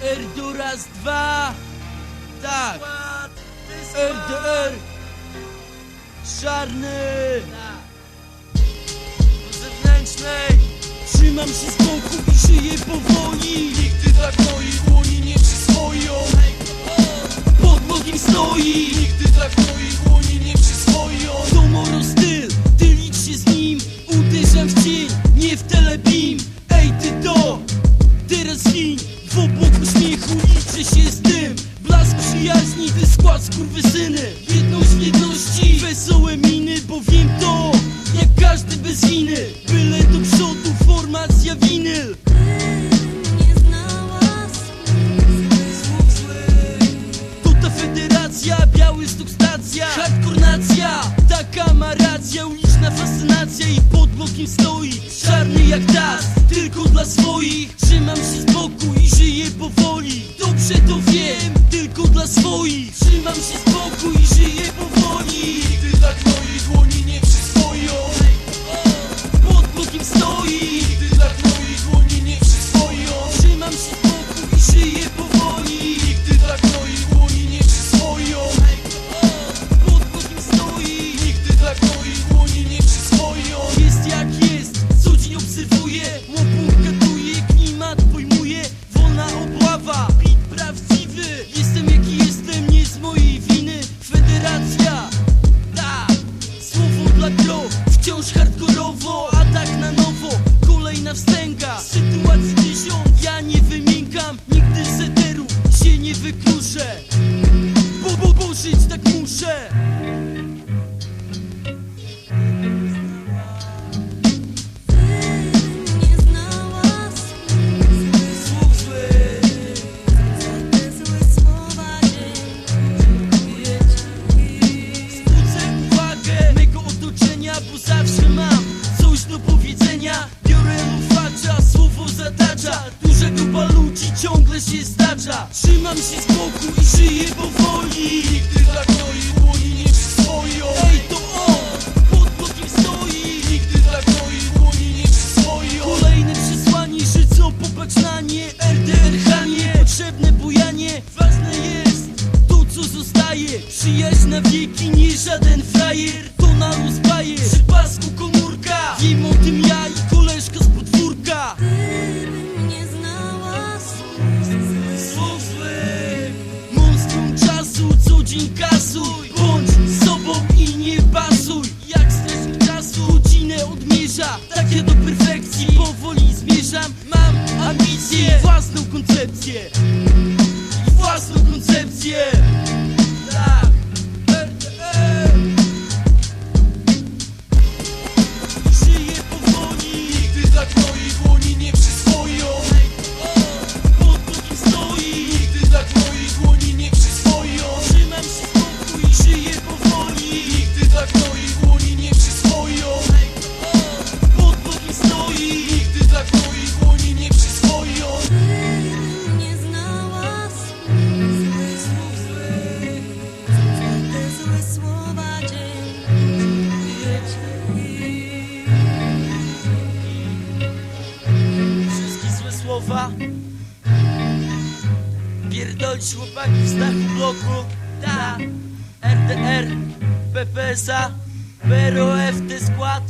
Raz, dwa. Tak. RDR. Czarny. Do zewnętrznej. Trzymam się z boku i żyję powoli. Nigdy tak moich dłoni nie przyswoją Pod bogiem stoi. Nigdy tak moich dłoni nie przyswoją To moro styl, ty licz się z nim Uderzam w cień, nie w telebim Ej ty to, teraz gin W obłoku śmiechu liczę się z tym. Blask przyjaźni, ty skład skurwysyny Jedność w jedności, wesołe miny Bo wiem to, jak każdy bez winy. Byle do przodu, formacja winyl. To ta federacja, biały stok stacja. Hardcore nacja, taka ma racja. Uliczna fascynacja i pod blokiem stoi. Czarny jak das, tylko dla swoich. Trzymam się z boku żyję powoli Dobrze to wiem, tylko dla swoich. Trzymam się z boku i żyję powoli. Nigdy tak moich dłoni Gro, wciąż hardkorowo Atak na nowo, kolejna wstęga. Sytuacji tysiąc, ja nie wymiękam Nigdy z eteru się nie wykluczę bo zawsze mam. Coś do powiedzenia. Biorę lufacza, słowo zatacza. Duża grupa ludzi ciągle się zdarza Trzymam się z boku i żyję powoli. Nigdy tak moich Tak ja do perfekcji. Powoli zmierzam Mam ambicje, własną koncepcję. Własną koncepcję Słowa Pierdolić chłopaki w dachu bloku. Ta. RDR PPSA PROF, skład